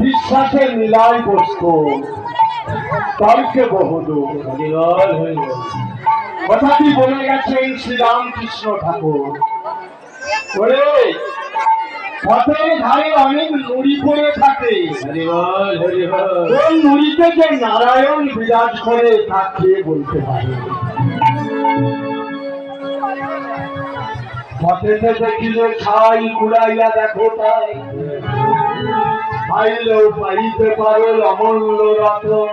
বিশ্বাসে মিলাই বসতো তর্কে বহুদূর। কথাটি বলে গেছেন শ্রীরামকৃষ্ণ ঠাকুর। ওরে পথের ধারে অনেক নুড়ি পড়ে থাকে। ওই নুড়িতে যে নারায়ণ বিরাজ করে তা কে বলতে পারে? পথেতে দেখিলে ছাই কুড়াইয়া দেখো তাই। পাইলেও পাইতে পারো অমূল্য রতন।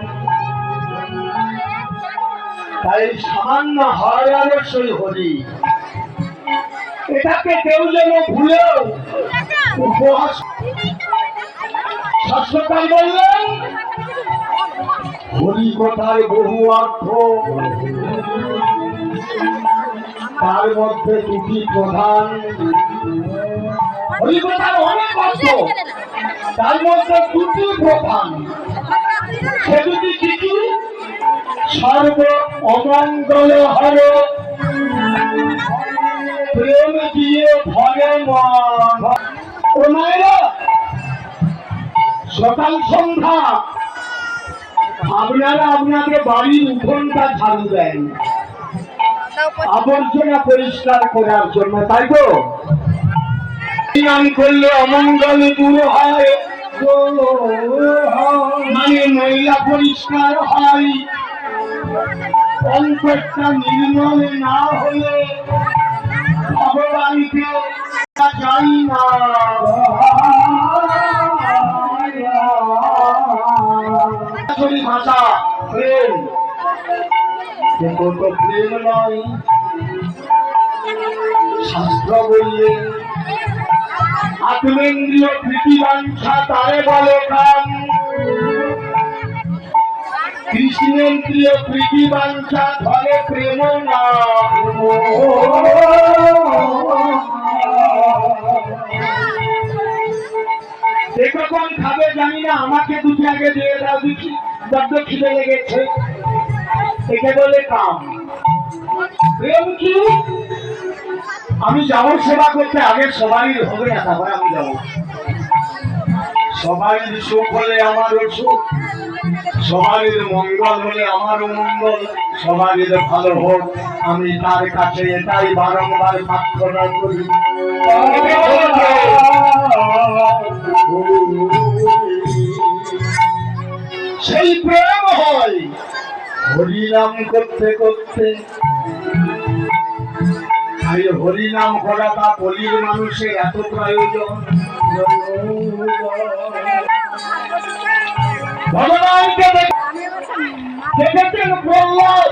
তাই সামান্য হরি এটাকে কেউ যেন ভুলেও উপহাস শাশ্বতাই বললেন হরি কথায় বহু অর্থ। তার মধ্যে দুটি প্রধান। হরি কথার অনেক অর্থ। তার মধ্যে দুটি প্রধান। কি কি? সর্ব অমঙ্গল হর। প্রেম দিয়ে ভরে মায়েরা সকাল সন্ধ্যা, আপনারা আপনাদের বাড়ির উঠোনটা ঝাড়ু দেন। আবর্জনা পরিষ্কার করার জন্য, তাই তো? করলে অমঙ্গল দূর হয়। মানে মহিলা পরিষ্কার হয়। অন্তরটা নির্মল না হলে ভগবানকে যাই না। ভাষা, প্রেম। প্রেম নয়। শাস্ত্র বললে আত্মেন্দ্রিয় প্রীতি বাঞ্ছা তারে বলে কাম। কৃষ্ণেন্দ্রিয় প্রীতি বাঞ্ছা ধরে প্রেম না কখন খাবে জানি না, আমাকে দুটি আগে দিয়ে দাও দেখি বড্ড খিদে লেগেছে। একে বলে কাম। প্রেম কি? আমি যাব সেবা করতে, আগে সবাই হবে না তারপরে আমি যাব। সবাই সুখ হলে আমারও সুখ সবাই মঙ্গল হলে আমারও মঙ্গল সবাই ভালো হোক, আমি তার কাছে এটাই বারংবার প্রার্থনা করি। সেই প্রেম হয়, হরিনাম করতে করতে আর করা হরিনাম করাটা পলির মানুষের এত প্রয়োজন। ভগবানকে দেখেছেন প্রহ্লাদ?